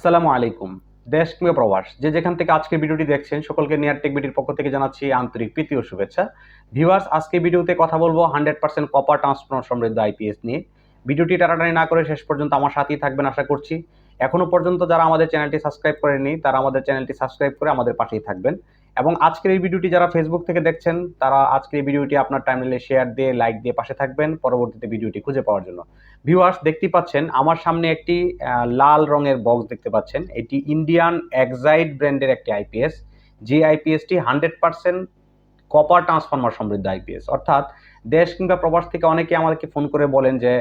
আসসালামু আলাইকুম। দেশ কিংবা প্রবাস, যে যেখান থেকে আজকে ভিডিওটি দেখছেন, সকলকে নিয়ার টেক বিটির পক্ষ থেকে জানাচ্ছি আন্তরিক প্রীতি ও শুভেচ্ছা। ভিউয়ার্স, আজকে ভিডিওতে কথা বলব হান্ড্রেড পার্সেন্ট কপার ট্রান্সফর্মার সমৃদ্ধ আইপিএস নিয়ে। ভিডিওটি টানাটানি না করে শেষ পর্যন্ত আমার সাথেই থাকবেন আশা করছি। এখনও পর্যন্ত যারা আমাদের চ্যানেলটি সাবস্ক্রাইব করেনি তারা আমাদের চ্যানেলটি সাবস্ক্রাইব করে আমাদের পাশেই থাকবেন। এবং আজকের এই ভিডিওটি যারা ফেসবুক থেকে দেখছেন, তারা আজকের এই ভিডিওটি আপনার টাইমলাইনে শেয়ার দিয়ে লাইক দিয়ে পাশে থাকবেন। পরবর্তীতে ভিডিওটি খুঁজে পাওয়ার জন্য। ভিউয়ার্স দেখতে পাচ্ছেন, আমার সামনে একটি লাল রঙের বক্স দেখতে পাচ্ছেন। এটি ইন্ডিয়ান এক্সাইড ব্র্যান্ডের একটি আইপিএস যে আইপিএসটি হান্ড্রেড পার্সেন্ট কপার ট্রান্সফর্মার সমৃদ্ধ আইপিএস অর্থাৎ দেশ কিংবা প্রবাস থেকে অনেকে আমাদেরকে ফোন করে বলেন যে,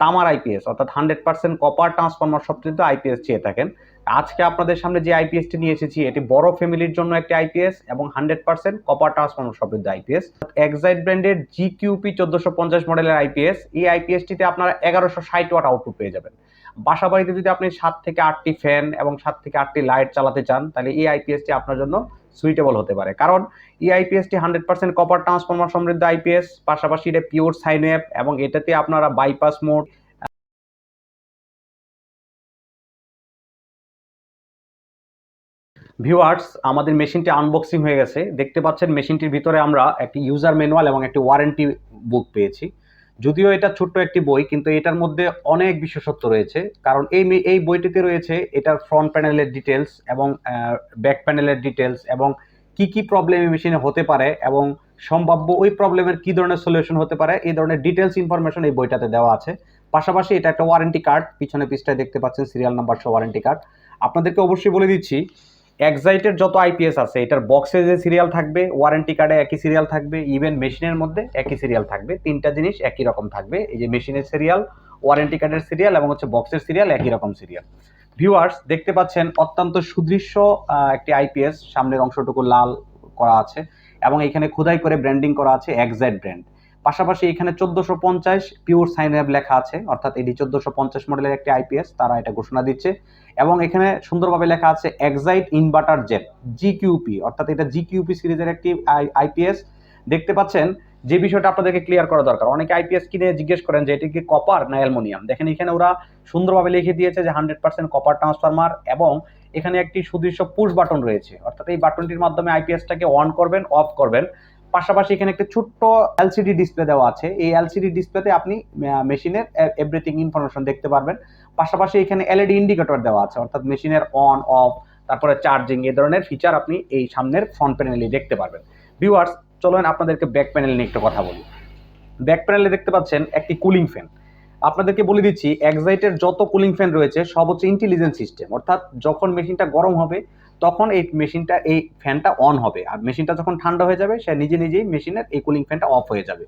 তামার আইপিএস অর্থাৎ হান্ড্রেড পার্সেন্ট কপার ট্রান্সফর্মার সমৃদ্ধ আইপিএস চেয়ে থাকেন। আজকে আপনাদের সামনে যে আইপিএসটি নিয়ে এসেছি, এটি বড় ফ্যামিলির জন্য একটি আইপিএস এবং হান্ড্রেড পার্সেন্ট কপার ট্রান্সফর্মার সমৃদ্ধ আইপিএস এক্সাইট ব্র্যান্ডের জি কিউপি চোদ্দশো পঞ্চাশ মডেলের আইপিএস এই আইপিএসটিতে আপনারা এগারোশো ষাট ওয়াট আউটপুট পেয়ে যাবেন। বাসা বাড়িতে যদি আপনি সাত থেকে আটটি ফ্যান এবং সাত থেকে আটটি লাইট চালাতে চান, তাহলে এই আইপিএসটি আপনার জন্য সুইটেবল হতে পারে। কারণ এই আইপিএসটি হান্ড্রেড পার্সেন্ট কপার ট্রান্সফর্মার সমৃদ্ধ আইপিএস পাশাপাশি এটা পিওর সাইন অ্যাপ এবং এটাতে আপনারা বাইপাস মোড ভিউয়ার্স আমাদের মেশিনটি আনবক্সিং হয়ে গেছে। দেখতে পাচ্ছেন মেশিনটির ভিতরে আমরা একটি ইউজার ম্যানুয়াল এবং একটি ওয়ারেন্টি বুক পেয়েছি। যদিও এটা ছোট্ট একটি বই, কিন্তু এটার মধ্যে অনেক বিশেষত্ব রয়েছে। কারণ এই এই বইটিতে রয়েছে এটার ফ্রন্ট প্যানেলের ডিটেলস এবং ব্যাক প্যানেলের ডিটেলস এবং কি কি প্রবলেম এই মেশিনে হতে পারে এবং সম্ভাব্য ওই প্রবলেমের কি ধরনের সলিউশন হতে পারে, এই ধরনের ডিটেলস ইনফরমেশন এই বইটাতে দেওয়া আছে। পাশাপাশি এটা একটা ওয়ারেন্টি কার্ড পিছনে পৃষ্ঠায় দেখতে পাচ্ছেন সিরিয়াল নাম্বার সহ ওয়ারেন্টি কার্ড আপনাদেরকে অবশ্যই বলে দিচ্ছি এক্সাইটের যত আইপিএস আছে, এটার বক্সে যে সিরিয়াল থাকবে ওয়ারেন্টি কার্ডে একই সিরিয়াল থাকবে ইভেন মেশিনের মধ্যে একই সিরিয়াল থাকবে, তিনটা জিনিস একই রকম থাকবে, এই যে মেশিনের সিরিয়াল ওয়ারেন্টি কার্ডের সিরিয়াল এবং হচ্ছে বক্সের সিরিয়াল একই রকম সিরিয়াল ভিউয়ার্স দেখতে পাচ্ছেন অত্যন্ত সুদৃশ্য একটি আইপিএস সামনের অংশটুকু লাল করা আছে এবং এখানে খোদাই করে ব্র্যান্ডিং করা আছে এক্সাইট ব্র্যান্ড পাশাপাশি এখানে চোদ্দশো পঞ্চাশ পিওর সাইন অ্যাপ লেখা আছে, অর্থাৎ এটি চোদ্দশো পঞ্চাশ মডেলের একটি আইপিএস তারা এটা ঘোষণা দিচ্ছে। এবং এখানে সুন্দরভাবে লেখা আছে এক্সাইট ইনভার্টার জেট জিকিউপি অর্থাৎ এটা জিকিউপি সিরিজের একটি আইপিএস দেখতে পাচ্ছেন যে বিষয়টা আপনাদেরকে ক্লিয়ার করা দরকার। অনেকে আইপিএস কিনে জিজ্ঞেস করেন যে, এটি কি কপার না অ্যালমোনিয়াম দেখেন এখানে ওরা সুন্দরভাবে লিখে দিয়েছে যে হান্ড্রেড পার্সেন্ট কপার ট্রান্সফরমার এবং এখানে একটি সুদৃশ্য পুশ বাটন রয়েছে। অর্থাৎ এই বাটনটির মাধ্যমে আইপিএসটাকে অন করবেন অফ করবেন। পাশাপাশি এখানে একটা ছোট্ট এলসিডি ডিসপ্লে দেওয়া আছে। এই এলসিডি ডিসপ্লেতে আপনি মেশিনের এভরিথিং ইনফরমেশন দেখতে পারবেন। পাশাপাশি এখানে এলইডি ইন্ডিকেটর দেওয়া আছে, অর্থাৎ মেশিনের অন অফ তারপরে চার্জিং এই ধরনের ফিচার আপনি এই সামনের ফ্রন্ট প্যানেলে দেখতে পারবেন। ভিউয়ার্স চলুন আপনাদেরকে ব্যাক প্যানেল নিয়ে একটু কথা বলি। ব্যাক প্যানেলে দেখতে পাচ্ছেন একটি কুলিং ফ্যান আপনাদেরকে বলে দিচ্ছি এক্সাইটের যত কুলিং ফ্যান রয়েছে, সব হচ্ছে ইন্টেলিজেন্ট সিস্টেম অর্থাৎ যখন মেশিনটা গরম হবে তখন এই মেশিনটা, এই ফ্যানটা অন হবে। আর মেশিনটা যখন ঠান্ডা হয়ে যাবে, সে নিজে নিজেই মেশিনের এই কুলিং ফ্যানটা অফ হয়ে যাবে।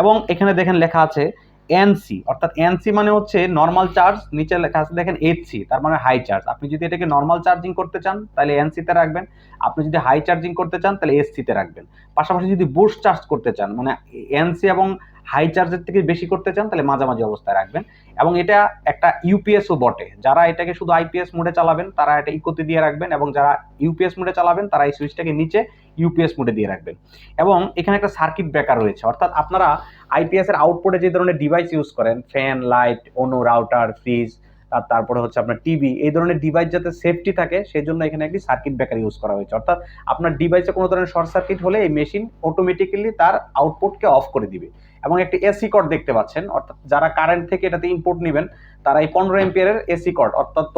এবং এখানে দেখেন লেখা আছে এনসি অর্থাৎ এনসি মানে হচ্ছে নর্মাল চার্জ নিচে লেখা আছে দেখেন এইচসি তার মানে হাই চার্জ আপনি যদি এটাকে নর্মাল চার্জিং করতে চান, তাহলে এনসিতে রাখবেন। আপনি যদি হাই চার্জিং করতে চান, তাহলে এসসিতে রাখবেন। পাশাপাশি যদি বুস্ট চার্জ করতে চান মানে এনসি এবং হাই চার্জের থেকে বেশি করতে চান, তাহলে মাঝামাঝি অবস্থায় রাখবেন। এবং এটা একটা ইউপিএসও বটে। যারা এটাকে শুধু আইপিএস মোডে চালাবেন, তারা এটা ইকোতে দিয়ে রাখবেন এবং যারা ইউপিএস মোডে চালাবেন, তারা এই সুইচটাকে নিচে ইউপিএস মোডে দিয়ে রাখবেন। এবং এখানে একটা সার্কিট ব্রেকার রয়েছে। অর্থাৎ আপনারা আইপিএস এর আউটপুটে যে ধরনের ডিভাইস ইউজ করেন ফ্যান লাইট অনু রাউটার ফ্রিজ আর তারপরে হচ্ছে আপনার টিভি এই ধরনের ডিভাইস যাতে সেফটি থাকে সেই জন্য এখানে একটি সার্কিট ব্রেকার ইউজ করা হয়েছে। অর্থাৎ আপনার ডিভাইসে কোনো ধরনের শর্ট সার্কিট হলে এই মেশিন অটোমেটিক্যালি তার আউটপুটকে অফ করে দিবে। এবং একটি এসি কর্ড দেখতে পাচ্ছেন, অর্থাৎ যারা কারেন্ট থেকে এটাতে ইনপুট নেবেন, তারা এই পনেরো এম্পিয়ারের এসি কর্ড অত্যন্ত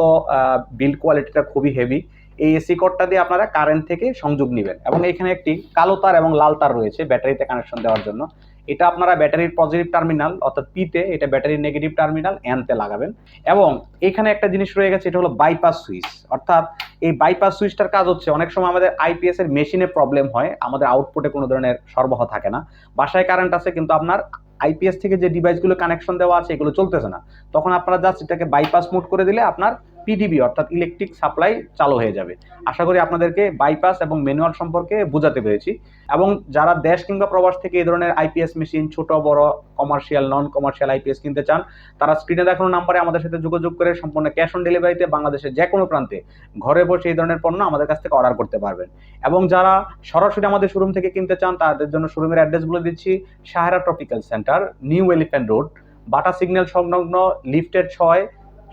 বিল্ড কোয়ালিটিটা খুবই হেভি এই এসি কর্ডটা দিয়ে আপনারা কারেন্ট থেকে সংযোগ নেবেন। এবং এখানে একটি কালো তার এবং লাল তার রয়েছে ব্যাটারিতে কানেকশন দেওয়ার জন্য। এটা আপনারা ব্যাটারির পজিটিভ টার্মিনাল অর্থাৎ পিতে এটা ব্যাটারির নেগেটিভ টার্মিনাল এনতে লাগাবেন। এবং এখানে একটা জিনিস রয়ে গেছে, এটা হলো বাইপাস সুইচ অর্থাৎ এই বাইপাস সুইচটার কাজ হচ্ছে, অনেক সময় আমাদের আইপিএস এর মেশিনে প্রবলেম হয়, আমাদের আউটপুটে কোনো ধরনের সরবরাহ থাকে না। বাসায় কারেন্ট আছে, কিন্তু আপনার আইপিএস থেকে যে ডিভাইসগুলো কানেকশন দেওয়া আছে, এগুলো চলতেছে না। তখন আপনারা জাস্ট এটাকে বাইপাস মোড করে দিলে আপনার পিডিবি অর্থাৎ ইলেকট্রিক সাপ্লাই চালু হয়ে যাবে। আশা করি আপনাদেরকে বাইপাস এবং ম্যানুয়াল সম্পর্কে বোঝাতে পেরেছি। এবং যারা দেশ কিংবা প্রবাস থেকে এই ধরনের আইপিএস মেশিন ছোট, বড় কমার্শিয়াল নন কমার্শিয়াল আইপিএস কিনতে চান, তারা স্ক্রিনে দেখানো নাম্বারে আমাদের সাথে যোগাযোগ করে সম্পূর্ণ ক্যাশ অন ডেলিভারিতে বাংলাদেশের যে কোনো প্রান্তে ঘরে বসে এই ধরনের পণ্য আমাদের কাছ থেকে অর্ডার করতে পারবেন। এবং যারা সরাসরি আমাদের শোরুম থেকে কিনতে চান, তাদের জন্য শোরুমের অ্যাড্রেস দিচ্ছি, Sahara tropical centre new elephant road Bata signal সংলগ্ন লিফটের ছয়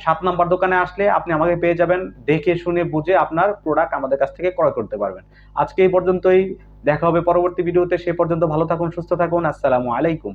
সাত নাম্বার দোকানে আসলে আপনি আমাকে পেয়ে যাবেন, দেখে শুনে বুঝে আপনার প্রোডাক্ট আমাদের কাছ থেকে ক্রয় করতে পারবেন। আজকে এই পর্যন্তই, দেখা হবে পরবর্তী ভিডিওতে সে পর্যন্ত ভালো থাকুন, সুস্থ থাকুন, আসসালামু আলাইকুম।